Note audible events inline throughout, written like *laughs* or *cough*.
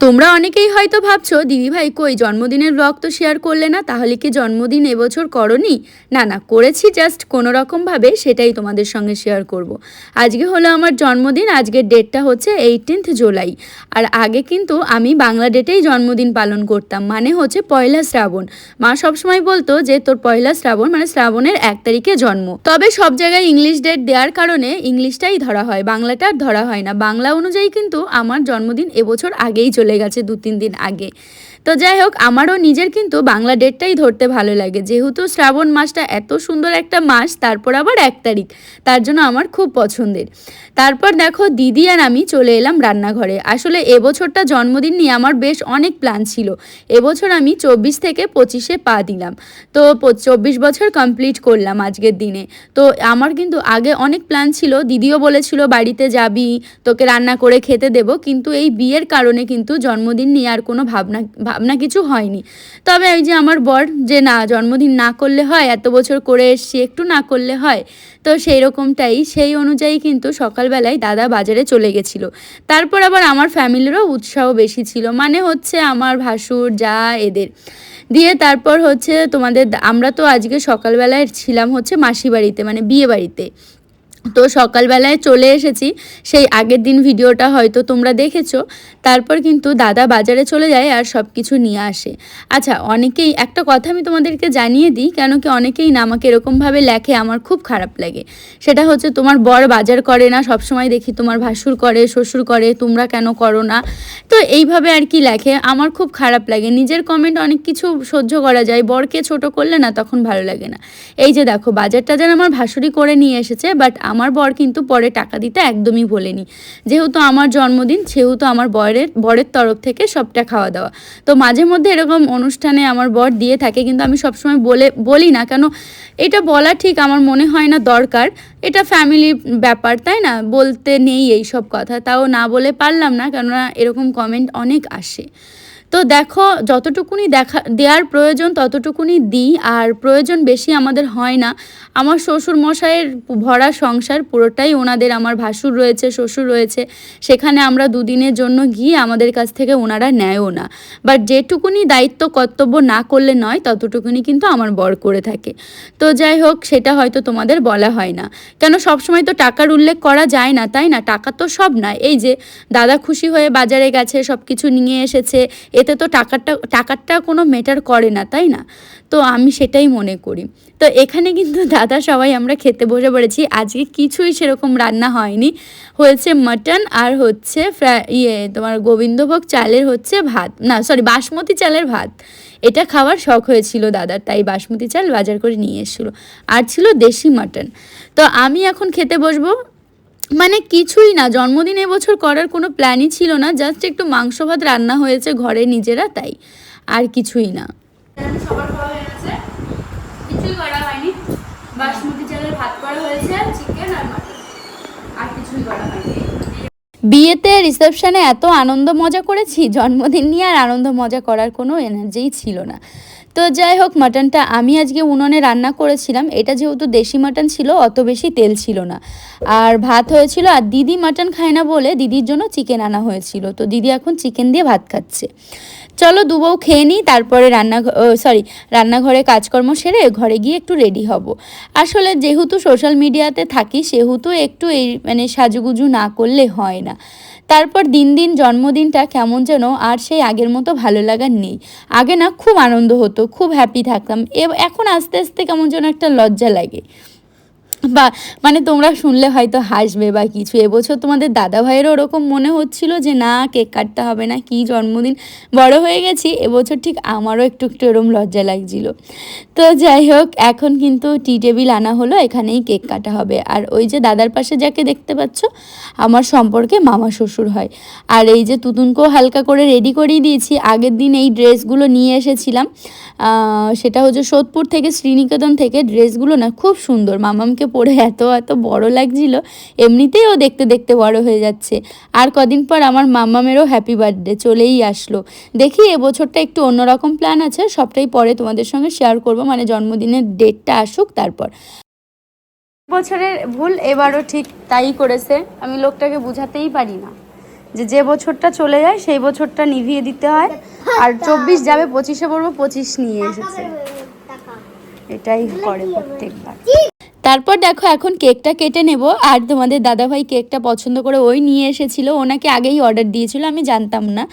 তোমরা অনেকেই হয়তো ভাবছ দিদিভাই কই, জন্মদিনের ব্লগ তো শেয়ার করলে না? তাহলে কি জন্মদিন এবছর করনি? না না, করেছি জাস্ট কোনো রকমভাবে সেটাই তোমাদের সঙ্গে শেয়ার করব। আজকে হলো আমার জন্মদিন, আজকের ডেটটা হচ্ছে এইটিনথ জুলাই। আর আগে কিন্তু আমি বাংলা ডেটেই জন্মদিন পালন করতাম মানে হচ্ছে পয়লা শ্রাবণ। মা সবসময় বলতো যে, তোর পয়লা শ্রাবণ মানে শ্রাবণের এক তারিখে জন্ম। তবে সব জায়গায় ইংলিশ ডেট দেওয়ার কারণে ইংলিশটাই ধরা হয়, বাংলাটা ধরা হয় না। বাংলা অনুযায়ী কিন্তু আমার জন্মদিন এবছর আগেই চলে গেছে দু তিন দিন আগে। তো যাই হোক, আমারও নিজের কিন্তু বাংলা ডেটটাই ধরতে ভালো লাগে। যেহেতু শ্রাবণ মাসটা এত সুন্দর একটা মাস, তারপর আবার এক তারিখ, তার জন্য আমার খুব পছন্দের। তারপর দেখো, দিদি আর আমি চলে এলাম রান্নাঘরে। আসলে এবছরটা জন্মদিন নিয়ে আমার বেশ অনেক প্ল্যান ছিল। এবছর আমি চব্বিশ থেকে পঁচিশে পা দিলাম। তো চব্বিশ বছর কমপ্লিট করলাম আজকের দিনে। তো আমার কিন্তু আগে অনেক প্ল্যান ছিল। দিদিও বলেছিল, বাড়িতে যাবি, তোকে রান্না করে খেতে দেবো। কিন্তু এই বিয়ের কারণে কিন্তু জন্মদিন নিয়ে আর কোনো ভাবনা ভাবনা কিছু হয়নি। তবে ওই যে আমার বর যে না, জন্মদিন না করলে হয়, এত বছর করে এসছি, একটু না করলে হয়, তো সেই রকমটাই। সেই অনুযায়ী কিন্তু সকালবেলায় দাদা বাজারে চলে গেছিল। তারপর আবার আমার ফ্যামিলিরও উৎসাহ বেশি ছিল। মানে হচ্ছে আমার ভাসুর, যা এদের। দিয়ে তারপর হচ্ছে তোমাদের আমরা তো আজকে সকালবেলায় ছিলাম হচ্ছে মাসি বাড়িতে মানে বিয়ে বাড়িতে। তো সকালবেলায় চলে এসেছি। সেই আগের দিন ভিডিওটা হয়তো তোমরা দেখেছ। তারপর কিন্তু দাদা বাজারে চলে যায় আর সব কিছু নিয়ে আসে। আচ্ছা অনেকেই, একটা কথা আমি তোমাদেরকে জানিয়ে দিই কেন কি অনেকেই না আমাকে এরকমভাবে লেখে, আমার খুব খারাপ লাগে। সেটা হচ্ছে তোমার বর বাজার করে না, সবসময় দেখি তোমার ভাসুর করে, শ্বশুর করে, তোমরা কেন করো না? তো এইভাবে আর কি লেখে, আমার খুব খারাপ লাগে। নিজের কমেন্ট অনেক কিছু সহ্য করা যায়, বরকে ছোট করলে না তখন ভালো লাগে না। এই যে দেখো বাজার টাজার আমার ভাসুরি করে নিয়ে এসেছে বাট আমার বর কিন্তু পরে টাকা দিতে একদমই ভোলেনি। যেহেতু আমার জন্মদিন, সেহেতু আমার বরের বরের তরফ থেকে সবটা খাওয়া দাওয়া। তো মাঝে মধ্যে এরকম অনুষ্ঠানে আমার বর দিয়ে থাকে, কিন্তু আমি সবসময় বলে, বলি না। কেন, এটা বলা ঠিক, আমার মনে হয় না দরকার। এটা ফ্যামিলি ব্যাপার, তাই না? বলতে নেই এই সব কথা। তাও না বলে পারলাম না, কেননা এরকম কমেন্ট অনেক আসে। তো দেখো, যতটুকুনি দেখা দেওয়ার প্রয়োজন ততটুকুনি দিই, আর প্রয়োজন বেশি আমাদের হয় না। আমার শ্বশুর মশাইয়ের ভরা সংসার পুরোটাই ওনাদের, আমার ভাসুর রয়েছে, শ্বশুর রয়েছে। সেখানে আমরা দুদিনের জন্য গিয়ে আমাদের কাছ থেকে ওনারা নেয়ও না। বাট যেটুকুনি দায়িত্ব, কর্তব্য না করলে নয়, ততটুকুনি কিন্তু আমার বর করে থাকে। তো যাই হোক, সেটা হয়তো তোমাদের বলা হয় না। কেন, সবসময় তো টাকার উল্লেখ করা যায় না, তাই না? টাকা তো সব না এই যে, দাদা খুশি হয়ে বাজারে গেছে সব কিছু নিয়ে এসেছে এতে তো টাকাটা টাকারটা কোনো মেটার করে না, তাই না? তো আমি সেটাই মনে করি। তো এখানে কিন্তু *laughs* দাদা সবাই আমরা খেতে বসে পড়েছি। আজকে কিছুই সেরকম রান্না হয়নি। হয়েছে মাটন আর হচ্ছে ইয়ে তোমার গোবিন্দভোগ চালের হচ্ছে ভাত। না সরি বাসমতি চালের ভাত। এটা খাওয়ার শখ হয়েছিল দাদার, তাই বাসমতি চাল বাজার করে নিয়ে এসেছিল। আর ছিল দেশি মাটন তো আমি এখন খেতে বসবো। মানে কিছুই না জন্মদিন এবছর করার কোনো প্ল্যানই ছিল না জাস্ট একটু মাংস ভাত রান্না হয়েছে ঘরে নিজেরা তাই আর কিছুই না। সবার খাওয়া গেছে কিছুই করা হয়নি। বাসমতি চালের ভাত করা হয়েছে চিকেন আর মাটন আর কিছুই করা হয়নি। বিয়েতে রিসেপশনে এত আনন্দ মজা করেছি জন্মদিন নিয়ে আর আনন্দ মজা করার কোনো এনার্জিই ছিল না। তো যাই হোক মাটনটা আমি আজকে উনুনে রান্না করেছিলাম। এটা যেহেতু দেশি মাটন ছিল, অত বেশি তেল ছিল না। আর ভাত হয়েছিল, আর দিদি মাটন খায় না বলে দিদির জন্য চিকেন আনা হয়েছিল। তো দিদি এখন চিকেন দিয়ে ভাত খাচ্ছে। চলো দুবউ খেয়ে নিই, তারপরে রান্না সরি রান্নাঘরে কাজকর্ম সেরে ঘরে গিয়ে একটু রেডি হব। আসলে যেহেতু সোশ্যাল মিডিয়াতে থাকি, সেহেতু একটু এই মানে সাজুগুজু না করলে হয় না। তারপর দিন দিন জন্মদিনটা কেমন যেন আর সেই আগের মতো ভালো লাগার নেই। আগে না খুব আনন্দ হতো, খুব হ্যাপি থাকতাম। এখন আস্তে আস্তে কেমন যেন একটা লজ্জা লাগে। বা মানে তোমরা শুনলে হয়তো হাসবে বা কিছু। এবছর তোমাদের দাদা ভাইয়েরও ওরকম মনে হচ্ছিল যে, না, কেক কাটতে হবে না, কি জন্মদিন। বড় হয়ে গেছি, এবছর ঠিক আমারও একটু একটু এরম লজ্জা লাগছিল। তো যাই হোক, এখন কিন্তু টি টেবিল আনা হলো, এখানেই কেক কাটা হবে। আর ওই যে দাদার পাশে যাকে দেখতে পাচ্ছ, আমার সম্পর্কে মামা শ্বশুর হয়। আর এই যে তুতুনকেও হালকা করে রেডি করিয়ে দিয়েছি। আগের দিন এই ড্রেসগুলো নিয়ে এসেছিলাম। সেটা হচ্ছে সোদপুর থেকে শ্রীনিকেতন থেকে। ড্রেসগুলো না, খুব সুন্দর। মামামকে পরে এত এত বড় লাগছিল এমনিতেই ও দেখতে দেখতে বড় হয়ে যাচ্ছে। আর কদিন পর আমার মাম্মামেরও হ্যাপি বার্থডে চলেই আসলো। দেখি এবছরটা একটু অন্যরকম প্ল্যান আছে সবটাই পরে তোমাদের সঙ্গে শেয়ার করব মানে জন্মদিনের ডেটটা আসুক তারপর। বছরের ভুল এবারও ঠিক তাই করেছে আমি লোকটাকে বুঝাতেই পারি না। যে যে বছরটা চলে যায় সেই বছরটা নিভিয়ে দিতে হয় আর চব্বিশ যাবে পঁচিশে পড়ব পঁচিশ নিয়ে এসেছে। এটাই করে প্রত্যেকবার। তারপর দেখো, এখন কেকটা কেটে নেব। আর তোমাদের দাদাভাই কেকটা পছন্দ করে ওই নিয়ে এসেছিল। ওনাকে আগেই অর্ডার দিয়েছিল, আমি জানতাম না।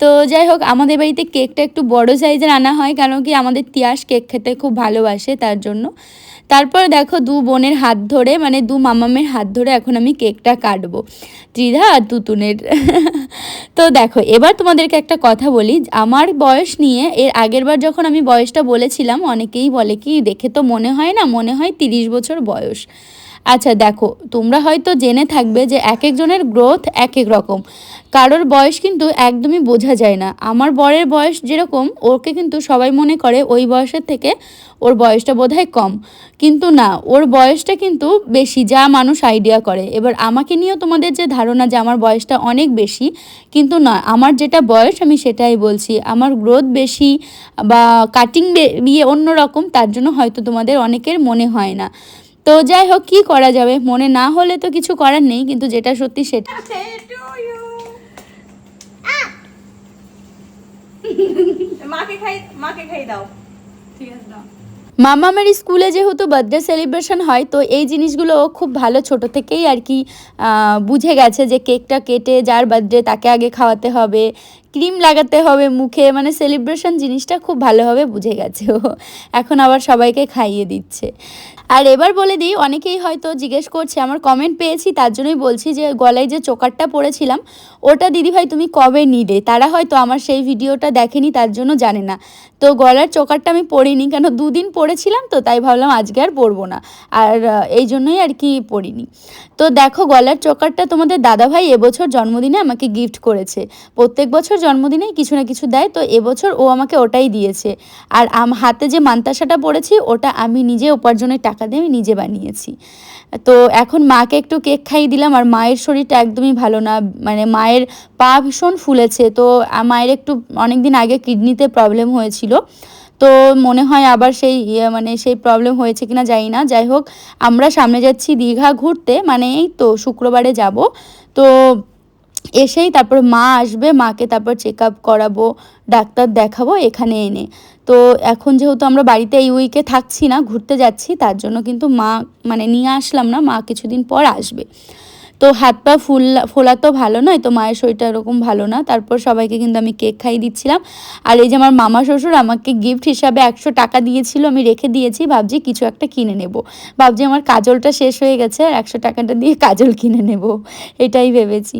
তো যাই হোক, আমাদের বাড়িতে কেকটা একটু বড় সাইজের আনা হয়, কারণ কি আমাদের তিয়াস কেক খেতে খুব ভালোবাসে তার জন্য। তারপর দেখো, দু বোনের হাত ধরে মানে দু মামামের হাত ধরে এখন আমি কেকটা কাটবো। ত্রিধা আর তুতুনের। তো দেখো, এবার তোমাদেরকে একটা কথা বলি। আমার বয়স নিয়ে, এর আগের বার যখন আমি বয়সটা বলেছিলাম, অনেকেই বলে কি, দেখে তো মনে হয় না, মনে হয় তিরিশ বছর বয়স। আচ্ছা দেখো, তোমরা হয়তো জেনে থাকবে যে এক একজনের গ্রোথ এক এক রকম। কারোর বয়স কিন্তু একদমই বোঝা যায় না। আমার বরের বয়স যেরকম ওকে কিন্তু সবাই মনে করে ওই বয়সের থেকে ওর বয়সটা বোধহয় কম। কিন্তু না, ওর বয়সটা কিন্তু বেশি, যা মানুষ আইডিয়া করে। এবার আমাকে নিয়েও তোমাদের যে ধারণা যে আমার বয়সটা অনেক বেশি, কিন্তু না, আমার যেটা বয়স আমি সেটাই বলছি। আমার গ্রোথ বেশি বা কাটিং বিয়ে অন্য রকম তার জন্য হয়তো তোমাদের অনেকের মনে হয় না। তো যাই হোক কী করা যাবে? মনে না হলে তো কিছু করার নেই কিন্তু যেটা সত্যি সেটা। মাকে খাই মাকে খাই দাও। ঠিক আছে দাও। মামামের স্কুলে যেহেতু বার্থডে সেলিব্রেশন হয় তো এই জিনিসগুলো ও খুব ভালো ছোট থেকেই আর কি আহ, বুঝে গেছে যে কেকটা কেটে যার বার্থডে তাকে আগে খাওয়াতে হবে ক্রিম লাগাতে হবে মুখে মানে সেলিব্রেশন জিনিসটা খুব ভালোভাবে বুঝে গেছে ও। এখন আবার সবাইকে খাইয়ে দিচ্ছে। আর এবার বলে দিই, অনেকেই হয়তো জিজ্ঞেস করছে, আমার কমেন্ট পেয়েছি, তার জন্যই বলছি যে, গলায় যে চোকারটা পরেছিলাম, ওটা দিদিভাই তুমি কবে নিলে? তারা হয়তো আমার সেই ভিডিওটা দেখেনি, তার জন্য জানে না। তো গলার চোকারটা আমি পরিনি, কেন দুদিন পরেছিলাম তো, তাই ভাবলাম আজকে আর পরবো না। আর এই জন্যই আর কি পরিনি। তো দেখো, গলার চোকারটা তোমাদের দাদাভাই এবছর জন্মদিনে আমাকে গিফট করেছে। প্রত্যেক বছর জন্মদিনেই কিছু না কিছু দেয়, তো এবছর ও আমাকে ওটাই দিয়েছে। আর আম, হাতে যে মান্তাসাটা পড়েছি, ওটা আমি নিজে উপার্জনের টাকা দিয়ে আমি নিজে বানিয়েছি। তো এখন মাকে একটু কেক খাইয়ে দিলাম, আর মায়ের শরীরটা একদমই ভালো না মানে মায়ের পা ভীষণ ফুলেছে, তো মায়ের একটু অনেক দিন আগে কিডনিতে প্রবলেম হয়েছিল। তো মনে হয় আবার সেই ইয়ে মানে সেই প্রবলেম হয়েছে কিনা জানি না। যাই হোক, আমরা সামনে যাচ্ছি দীঘা ঘুরতে মানে এই তো শুক্রবারে যাব। তো এসেই তারপর মা আসবে, মাকে তারপর চেক আপ করাবো, ডাক্তার দেখাবো, এখানে এনে। তো এখন যেহেতু আমরা বাড়িতে এই উইকে থাকছি না, ঘুরতে যাচ্ছি, তার জন্য কিন্তু মা মানে নিয়ে আসলাম না, মা কিছুদিন পর আসবে। তো হাত পা ফুল, ফোলা তো ভালো নয়, তো মায়ের শরীরটা এরকম ভালো না। তারপর সবাইকে কিন্তু আমি কেক খাইয়ে দিচ্ছিলাম। আর এই যে আমার মামা শ্বশুর আমাকে গিফট হিসাবে একশো টাকা দিয়েছিল, আমি রেখে দিয়েছি, ভাবছি কিছু একটা কিনে নেব। ভাবছি আমার কাজলটা শেষ হয়ে গেছে, আর একশো টাকাটা দিয়ে কাজল কিনে নেব। এটাই ভেবেছি।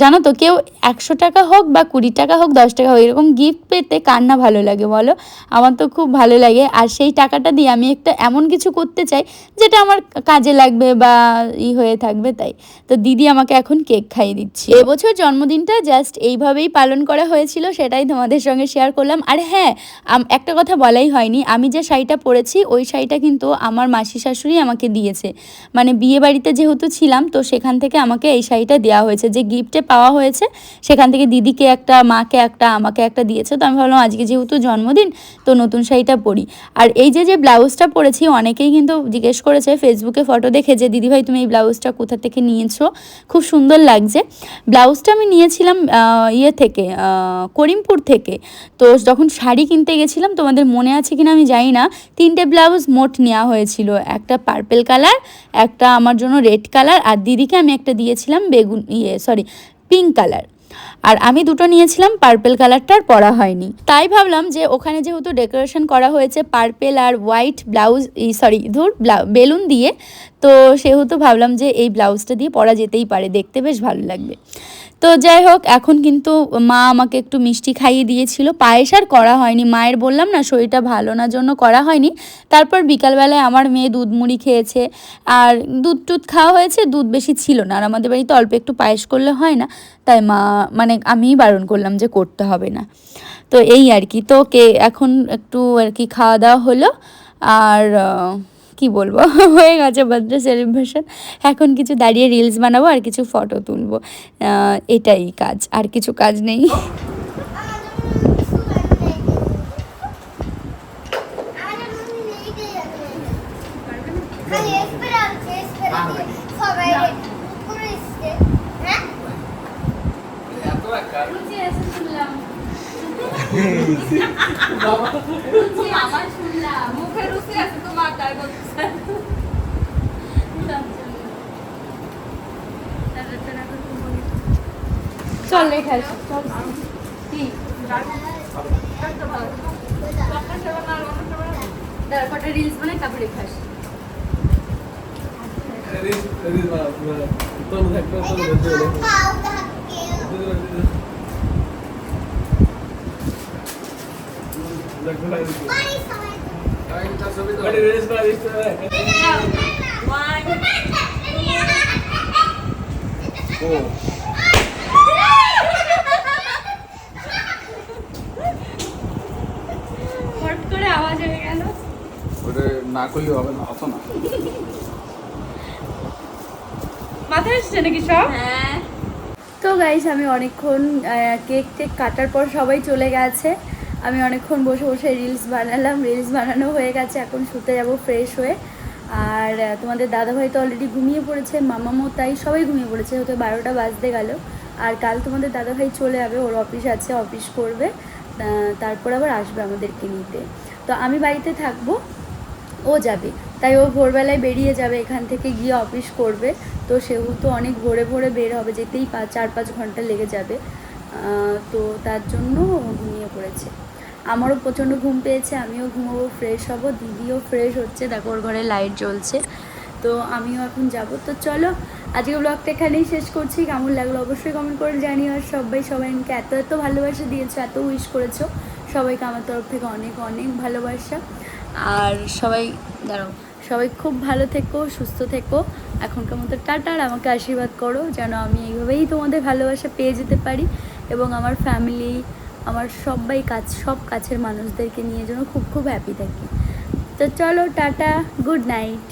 জানো তো, কেউ একশো টাকা হোক বা কুড়ি টাকা হোক, দশ টাকা হোক, এরকম গিফট পেতে কার না ভালো লাগে বলো? আমার তো খুব ভালো লাগে। আর সেই টাকাটা দিয়ে আমি একটা এমন কিছু করতে চাই, যেটা আমার কাজে লাগবে বা ই হয়ে থাকবে তাই। তো দিদি আমাকে এখন কেক খাইয়ে দিচ্ছে। এবছর জন্মদিনটা জাস্ট এইভাবেই পালন করা হয়েছিল, সেটাই তোমাদের সঙ্গে শেয়ার করলাম। আর হ্যাঁ একটা কথা বলাই হয়নি, আমি যে শাড়িটা পরেছি, ওই শাড়িটা কিন্তু আমার মাসি শাশুড়ি আমাকে দিয়েছে। মানে বিয়ে বাড়িতে যেহেতু ছিলাম, তো সেখান থেকে আমাকে এই শাড়িটা দেওয়া হয়েছে। যে গিফটে পাওয়া হয়েছে, সেখান থেকে দিদিকে একটা, মাকে একটা, আমাকে একটা দিয়েছে। তো আমি ভাবলাম, আজকে যেহেতু জন্মদিন, তো নতুন শাড়িটা পরি। আর এই যে যে ব্লাউজটা পরেছি, অনেকেই কিন্তু জিজ্ঞেস করেছে ফেসবুকে ফটো দেখে যে, দিদিভাই, তুমি এই ব্লাউজটা কোথা থেকে নিয়েছো। খুব সুন্দর লাগছে। ব্লাউজটা আমি নিয়েছিলাম ইয়ে থেকে করিমপুর থেকে। তো যখন শাড়ি কিনতে গেছিলাম, তোমাদের মনে আছে কিনা আমি জানি না। তিনটে ব্লাউজ মোট নেওয়া হয়েছিল। একটা পার্পেল কালার একটা আমার জন্য রেড কালার আর দিদিকে আমি একটা দিয়েছিলাম বেগুন ইয়ে সরি পিঙ্ক কালার আর আমি দুটো নিয়েছিলাম পার্পেল কালারটার পরা হয়নি। তাই ভাবলাম যে ওখানে যেহেতু ডেকোরেশন করা হয়েছে পার্পেল আর হোয়াইট ব্লাউজ সরি ধুর বেলুন দিয়ে, তো সেহেতু ভাবলাম যে এই ব্লাউজটা দিয়ে পরা যেতেই পারে, দেখতে বেশ ভালো লাগবে। তো যাই হোক, এখন কিন্তু মা আমাকে একটু মিষ্টি খাইয়ে দিয়েছিল, পায়েস আর করা হয়নি। মায়ের বললাম, না শরীরটা ভালো না, জন্য করা হয়নি। তারপর বিকালবেলায় আমার মেয়ে দুধ মুড়ি খেয়েছে, আর দুধ টুধ খাওয়া হয়েছে, দুধ বেশি ছিল না, আর আমাদের বাড়িতে অল্প একটু পায়েস করলে হয় না। তাই মা মানে আমিই বারণ করলাম যে করতে হবে না। তো এই আর কি। তো কে এখন একটু আর কি খাওয়া দাওয়া হলো। আর আহ, কি বলব? *laughs* হয়ে গেছে বার্থডে সেলিব্রেশন এখন কিছু দাঁড়িয়ে রিলস বানাবো আর কিছু ফটো তুলবো। আহ, এটাই কাজ। আর কিছু কাজ নেই। আছে স্প্রে সবাই করে এসছে হ্যাঁ আমার শুনলাম মুখে রুচি আছে তোমার তাই বলতেছে চল রেখে আসি চল কি? কটা রিলস বানাই তারপর রেখে আসি। ফট করে আওয়াজ হয়ে গেল না করলে হবে না হতো না। মাথায় এসছে নাকি সব? হ্যাঁ। তো গাইস আমি অনেকক্ষণ কেক টেক কাটার পর সবাই চলে গেছে। আমি অনেকক্ষণ বসে বসে রিলস বানালাম রিলস বানানো হয়ে গেছে, এখন শুতে যাব ফ্রেশ হয়ে। আর তোমাদের দাদাভাই তো অলরেডি ঘুমিয়ে পড়েছে, মামামও তাই, সবাই ঘুমিয়ে পড়েছে, হয়তো বারোটা বাজতে গেল। আর কাল তোমাদের দাদাভাই চলে যাবে, ওর অফিস আছে অফিস করবে তারপর আবার আসবে আমাদেরকে নিতে। তো আমি বাড়িতে থাকব, ও যাবে। তাই ও ভোরবেলায় বেরিয়ে যাবে, এখান থেকে গিয়ে অফিস করবে। তো সেহেতু অনেক ভোরে ভোরে বের হবে, যেতেই পাঁচ চার পাঁচ ঘণ্টা লেগে যাবে। তো তার জন্য ও ঘুমিয়ে পড়েছে। আমারও প্রচণ্ড ঘুম পেয়েছে, আমিও ঘুমাবো ফ্রেশ হব, দিদিও ফ্রেশ হচ্ছে, দেখো ওর ঘরে লাইট জ্বলছে। তো আমিও এখন যাব। তো চলো আজকে ব্লগটা এখানেই শেষ করছি। কেমন লাগল অবশ্যই কমেন্ট করে জানিও। আর সবাই, সবাইকে এত এত ভালোবাসা দিয়েছ, এত উইশ করেছ। সবাইকে আমার তরফ থেকে অনেক অনেক ভালোবাসা। আর সবাই, দাঁড়াও, সবাই খুব ভালো থেকো, সুস্থ থেকো। এখনকার মতো টাটার আমাকে আশীর্বাদ করো, যেন আমি এইভাবেই তোমাদের ভালোবাসা পেয়ে যেতে পারি। এবং আমার ফ্যামিলি আমার সবাই কাজ সব কাছের মানুষদেরকে নিয়ে যেন খুব খুব হ্যাপি থাকি। তো চলো, টাটা গুড নাইট